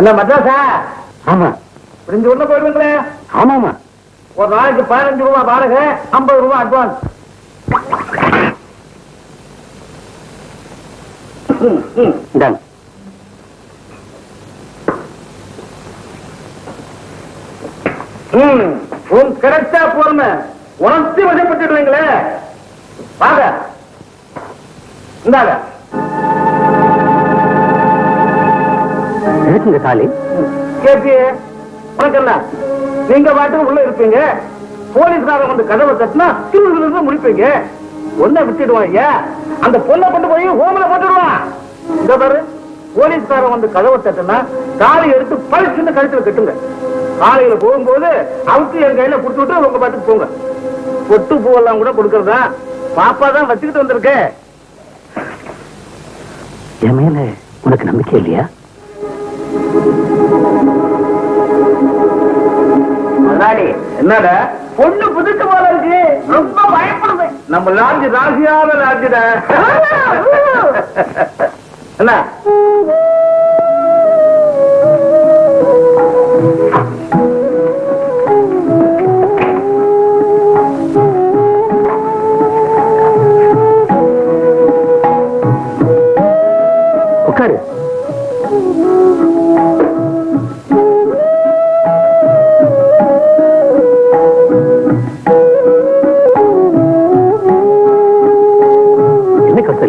என்ன மட்ராஸா ஆமா. புரிஞ்சு உள்ள போயிடுவீங்களே? ஆமாமா. ஒரு நாளைக்கு பதினஞ்சு ரூபாய் வாடகை ஐம்பது ரூபாய் அட்வான்ஸ் இந்தாங்க உன் கிடைச்சா போறம உணர்ச்சி வசப்பட்டுடுவீங்களே. வாங்க. இந்தாங்க. எதுக்குங்க தாலி உனக்கு என்ன நீங்க பாட்டு உள்ள இருப்பீங்க. போலீஸ்காரன் வந்து கதவை தட்டினா திருவிழா முடிப்பீங்க ஒன்ன விட்டுடுவான் ஐயா அந்த பொண்ணை கொண்டு போய் ஹோம்ல போட்டுடுவான் இந்த பாரு போலீஸ்காரன் வந்து கதவை தட்டினா தாலி எடுத்து பழிச்சுன்னு கழுத்துல கட்டுங்க. காலையில போகும்போது அவுத்து என் கையில கொடுத்துட்டு உங்க பாட்டுக்கு போங்க. பொட்டு பூவெல்லாம் கூட கொடுக்கறதா பாப்பா தான் வச்சுக்கிட்டு வந்திருக்கேன் என் மேல உனக்கு நம்பிக்கை இல்லையா? என்னடா? பொண்ணு புதுக்கு போல இருக்கு. ரொம்ப பயப்படுது நம்ம லாட்ஜ் ராசியான லாட்ஜ்டா? என்ன?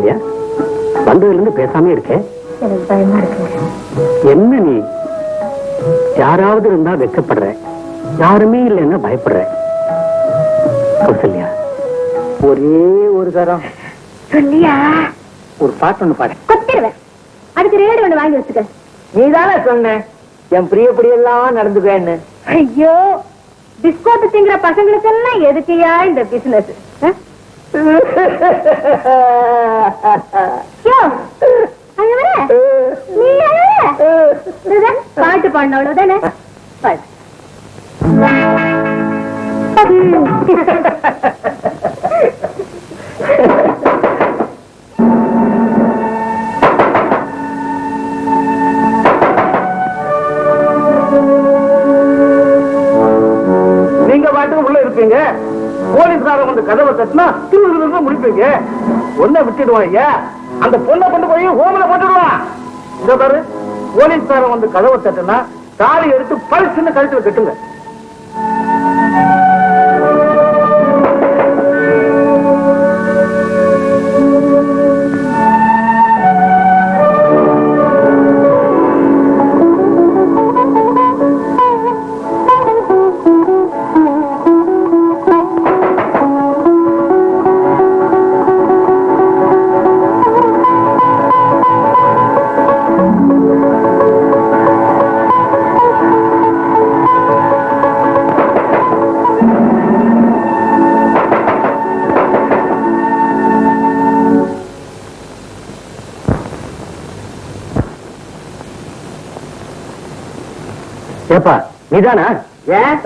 கௌசல்யா வந்ததுல இருந்து பேசாம இருக்கேன் எனக்கு பயமா இருக்குங்க என்ன நீ? யாராவது இருந்தா வெக்கப்படுற யாருமே இல்லைன்னா பயப்படுற. கௌசல்யா ஒரே ஒரு தரம். சொல்லியா? ஒரு பாட்டு ஒண்ணு பாடு. கொத்திடுவேன் அதுக்கு ரேடு ஒண்ணு வாங்கி வச்சுக்க. நீதானே சொன்ன. என் பிரியப்படி எல்லாம் நடந்துக்கன்னு ஐயோ பிஸ்கோட்டு திங்கிற பசங்களுக்கெல்லாம் எதுக்குயா இந்த பிசினஸ் பாட்டு பாடின அவ்வளவுதானே? பாடு. நீங்க பாட்டுக்கு உள்ள இருப்பீங்க போலீஸ்காரன் வந்து கதவை தட்டினா திருவிழா முடிப்பீங்க? ஒன்ன விட்டுடுவான் ஐயா அந்த பொண்ணை கொண்டு போய் ஹோம்ல போட்டுடுவான் இந்த பாரு போலீஸ்காரன் வந்து கதவை தட்டுனா தாலி எடுத்து பழிச்சுன்னு கழுத்துல கட்டுங்க. ஏப்பா நீதானா? ஏன்?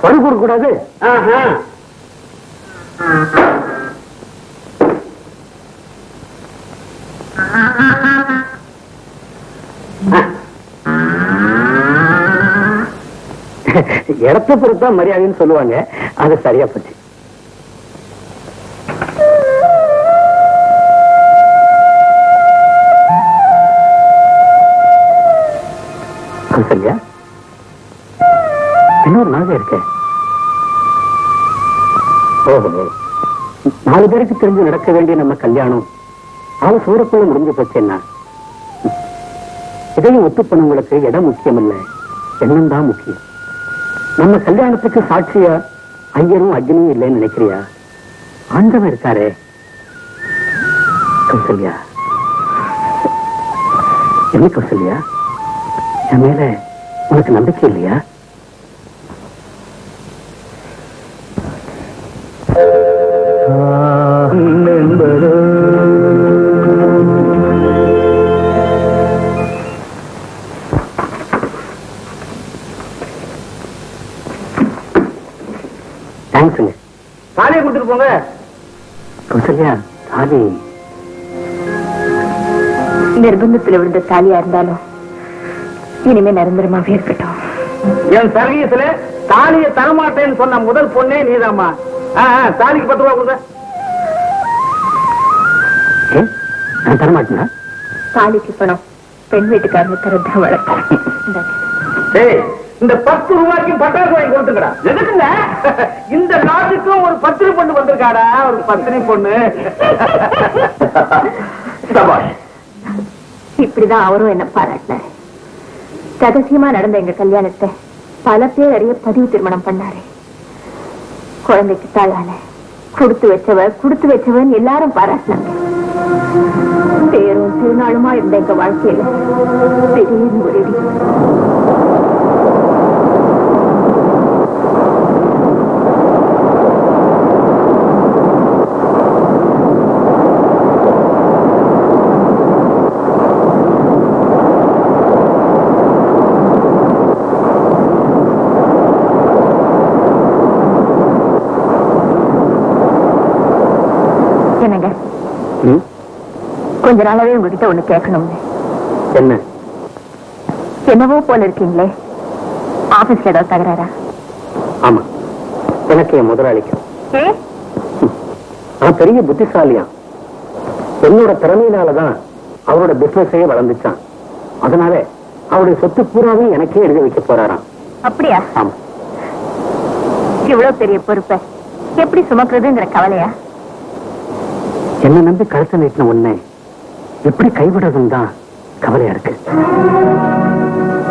குரல் கொடுக்க கூடாது இடத்த பொறுத்தா மரியாதைன்னு சொல்லுவாங்க. அது சரியா போச்சு. இன்னொரு நகை இருக்கேன் நாலு பேருக்கு தெரிஞ்சு நடக்க வேண்டிய நம்ம கல்யாணம். அவன் சூரக்குள்ள முடிஞ்சு போச்சேன்னா. இதையும் ஒத்து பண்ணவங்களுக்கு இடம் முக்கியம் இல்லை எண்ணம் தான் முக்கியம். நம்ம கல்யாணத்துக்கு சாட்சியா ஐயரும் அக்னியும் இல்லைன்னு நினைக்கிறியா? ஆண்டவன் இருக்காரே. கௌசல்யா. என்ன கௌசல்யா? என் மேல உனக்கு நம்பிக்கை இல்லையா? கொடுத்துட்டு போங்க. கௌசல்யா தாலி. நிர்பந்தத்துல விழுந்த தாலியா இருந்தாலும் இனிமே நிரந்தரமாவே இருக்கட்டும். என் சர்வீஸ்ல தாலியை தரமாட்டேன்னு சொன்ன முதல் பொண்ணே ஆ, தாலிக்கு பத்து ரூபா கொடுங்க. தரமாட்டேனா? தாலிக்கு பணம் பெண் வீட்டுக்காரங்க தரதான். டேய் இந்த பத்து ரூபாய்க்கு பட்டாசு வாங்கி கொடுத்துக்கடா. எதுக்குங்க? இந்த நாட்டுக்கும் ஒரு பத்திரி பொண்ணு வந்திருக்காடா? ஒரு பத்திரி பொண்ணு. சபாஷ். இப்படிதான் அவரும் என்ன பாராட்டினாரு. ரகசியமா நடந்த எங்க கல்யாணத்தை பல பேர் அறிய பதிவு திருமணம் பண்ணாரு. குழந்தைக்கு தாயால கொடுத்து வச்சவ கொடுத்து வச்சவன் எல்லாரும் பாராட்டினாங்க. பேரும் திருநாளுமா இருந்த எங்க வாழ்க்கையில திடீர்னு ஒரு கொஞ்ச நாளாவே உங்ககிட்ட ஒண்ணு கேட்கணும்னு. என்ன? என்னவோ போல இருக்கீங்களே. ஆபீஸ்ல ஏதாவது தகராறா? ஆமா. எனக்கு என் முதலாளிக்கு அவன் பெரிய புத்திசாலியா. என்னோட திறமையினாலதான் அவரோட பிசினஸே வளர்ந்துச்சான். அதனால அவருடைய சொத்து பூராவும் எனக்கே எழுதி வைக்க போறாராம். அப்படியா? ஆமா. இவ்வளவு பெரிய பொறுப்பை. எப்படி சுமக்குறதுங்கிற கவலையா? என்ன நம்பி கழுத்தை நீட்டின உன்னை எப்படி கைவிடுறதுன்னு தான் கவலையா இருக்கு?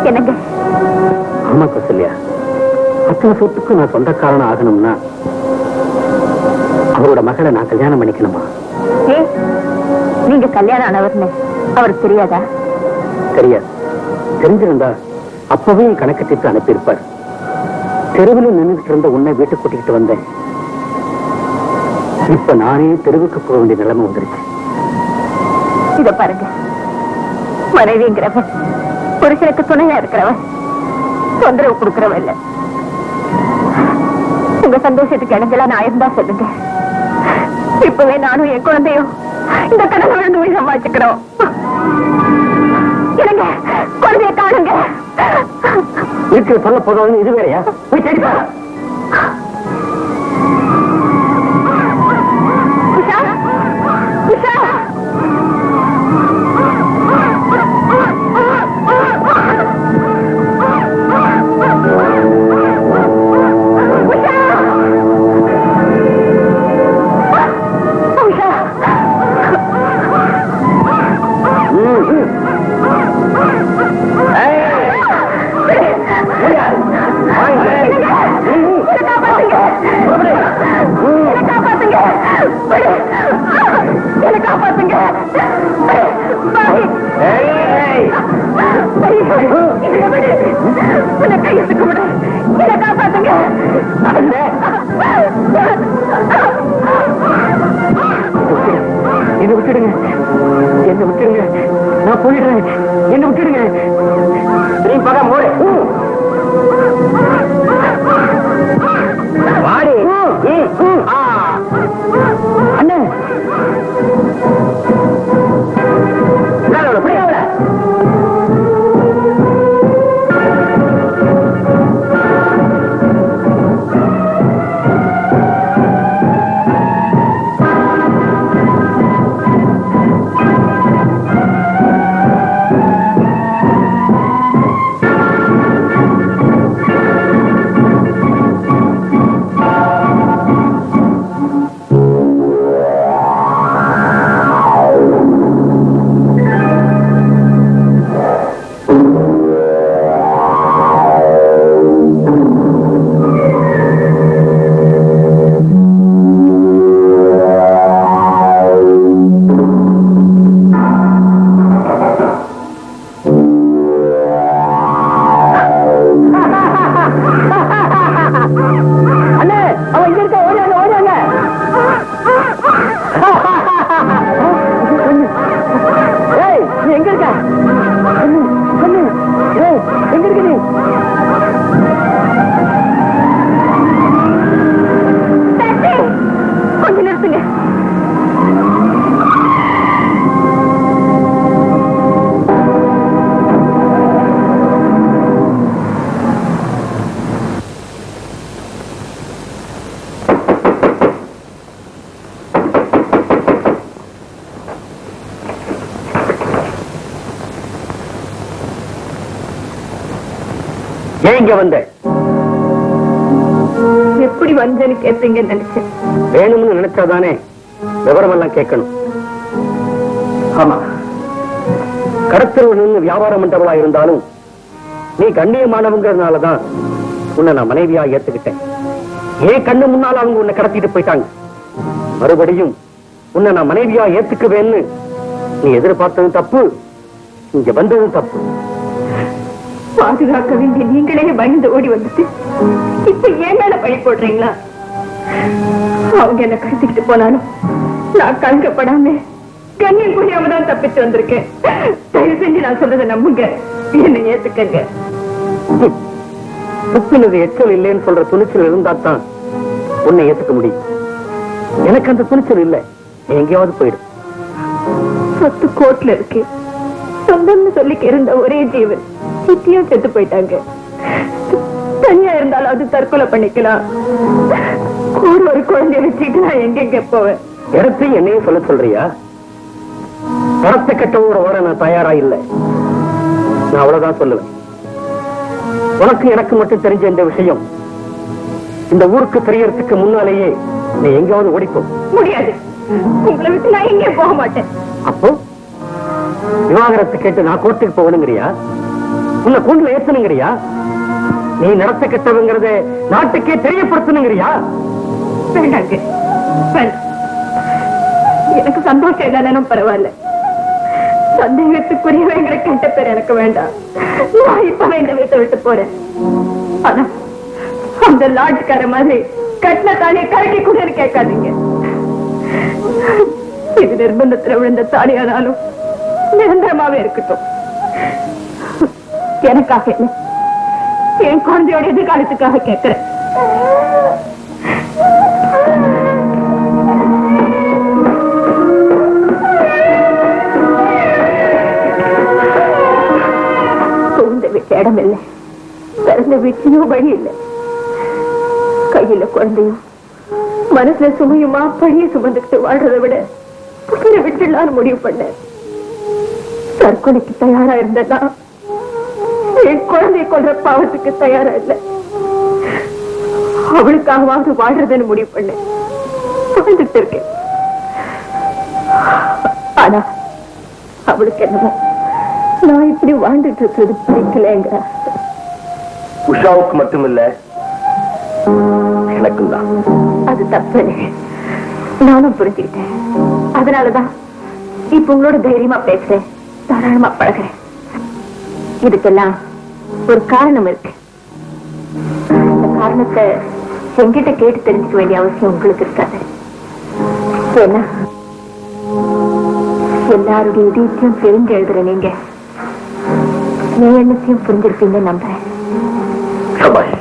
என்னங்க? ஆமா கௌசல்யா அத்தனை சொத்துக்கு நான் சொந்தக்காரன் ஆகணும்னா அவரோட மகளை நான் கல்யாணம் பண்ணிக்கணுமா? நீங்க கல்யாணம் ஆனவர்னு அவருக்கு தெரியாதா? தெரியாது. தெரிஞ்சிருந்தா அப்பவே என் கணக்கு தீர்த்து அனுப்பியிருப்பார். தெருவில் நின்றுட்டு இருந்த உன்னை வீட்டுக்கு கூட்டிக்கிட்டு வந்தேன். இப்ப நானே தெருவுக்கு போக வேண்டிய நிலைமை வந்துருச்சு. இத பாருங்க. மனைவிங்கிறவன் புருஷனுக்கு துணையா இருக்கிறவன் தொந்தரவு கொடுக்கிறவன் இல்ல. உங்க சந்தோஷத்துக்கு இணைஞ்சலா நான் இருந்தா சொல்லுங்க. இப்பவே நானும் என் குழந்தையும் இந்த கடன் விழுந்து போய் சமாளிச்சுக்கிறோம் என்னங்க குழந்தைய காணுங்க. இருக்கிற சொல்ல போதும் இது வேறையா? போய் தேடி என்ன விட்டுடுங்க. என்ன விட்டுடுங்க. நான் போயிடுறேன் இருக்க கண்ணு, ஏன் இங்க வந்த? எப்படி வந்தேன்னு கேட்பீங்கன்னு நினைச்சேன். வேணும்னு நினைச்சாதானே விவரம் எல்லாம் கேட்கணும். ஆமா. கடத்தல் நின்று வியாபாரம் பண்றவளா இருந்தாலும் நீ கண்ணியமானவங்கிறதுனாலதான் உன்னை நான் மனைவியா ஏத்துக்கிட்டேன். ஏன் கண்ணு முன்னால அவங்க உன்னை கடத்திட்டு போயிட்டாங்க. மறுபடியும் உன்னை நான் மனைவியா ஏத்துக்குவேன்னு நீ எதிர்பார்த்ததும் தப்பு இங்க வந்ததும் தப்பு. பாதுகாக்க வேண்டிய நீங்களே பயந்து ஓடி வந்துட்டு இப்ப ஏன் மேல பழி போடுறீங்களா? அவங்க என்ன கடத்திக்கிட்டு போனாலும் நான் கலங்கப்படாம கண்ணியம் புரியாம தான் தப்பிச்சு வந்திருக்கேன். தயவு செஞ்சு நான் சொல்றதை நம்புங்க. என்னை ஏத்துக்கங்க. துப்பினது எச்சல் இல்லைன்னு சொல்ற துணிச்சல் இருந்தா தான் உன்னை ஏத்துக்க முடியும். எனக்கு அந்த துணிச்சல் இல்லை. எங்கேயாவது போயிடும் சொத்து கோட்ல இருக்கு. சொந்தம்னு சொல்லி இருந்த ஒரே ஜீவன். சித்தியும் செத்து போயிட்டாங்க. தனியா இருந்தாலும் அது தற்கொலை பண்ணிக்கலாம். கூட ஒரு குழந்தைய வச்சுக்கிட்டு நான் எங்கெங்க போவேன்? இடத்தையும் என்னையும் சொல்ல சொல்றியா? பணத்தை கட்டவோட ஓட நான் தயாரா இல்லை. நான் அவ்வளவுதான் சொல்லுவேன். உனக்கு எனக்கு மட்டும் தெரிஞ்ச இந்த விஷயம் இந்த ஊருக்கு தெரியறதுக்கு முன்னாலேயே நீ எங்கேயாவது ஓடிப்போ. முடியாது. உங்களை விட்டு நான் எங்கே போக மாட்டேன். அப்போ விவாகரத்து கேட்டு நான் கோர்ட்டுக்கு போகணுங்கிறியா? உன்னை கூண்டுல ஏத்தனுங்கிறியா? நீ நடத்த கெட்டவங்கிறத நாட்டுக்கே தெரியப்படுத்தணுங்கிறியா வேண்டாங்க. எனக்கு சந்தோஷம் இல்லைனாலும் பரவாயில்ல. சந்தேகத்துக்குரியவங்கிற கெட்ட பேர் எனக்கு வேண்டாம். நான் இப்ப இந்த வீட்டை விட்டு போறேன். ஆனா அந்த லாட்ஜ்கார மாதிரி கட்டின தாலியை கரைக்க கூட கேட்காதீங்க. இது நிர்பந்தத்துல விழுந்த தாலியானாலும் நிரந்தரமாவே இருக்கட்டும். எனக்காக இல்லை என் குழந்தையோட எதிர்காலத்துக்காக கேட்கிறேன் புகுந்த வீட்டு இடம் இல்லை. பிறந்த வீட்லயும் வழி இல்லை. கையில குழந்தையும் மனசுல சுமையுமா பழிய சுமந்துக்கிட்டு வாழ்றதை விட உயிரை விட்டுலான்னு முடிவு பண்ண தற்கொலைக்கு தயாரா இருந்ததான் என் குழந்தைய கொல்ற பாவத்துக்கு தயாரா இல்லை அவளுக்காகவாவது வாழ்றதுன்னு முடிவு பண்ணேன் வாழ்ந்துட்டு இருக்கேன். ஆனா அவளுக்கு என்னமோ நான் இப்படி வாழ்ந்துட்டு இருக்கிறது பிடிக்கலங்க. உஷாவுக்கு மட்டுமில்ல எனக்கும் தான் அது தப்பு நானும் புரிஞ்சுக்கிட்டேன். அதனாலதான் இப்ப உங்களோட தைரியமா பேசுறேன். தாராளமா பழகுறேன். இதுக்கெல்லாம் ஒரு காரணம் இருக்கு. அந்த காரணத்தை எங்கிட்ட கேட்டு தெரிஞ்சுக்க வேண்டிய அவசியம் உங்களுக்கு இருக்காது. ஏன்னா எல்லாருடைய இதயத்தையும் தெரிஞ்சு எழுதுற நீங்க என் எண்ணத்தையும் நம்புறேன். சபாஷ்.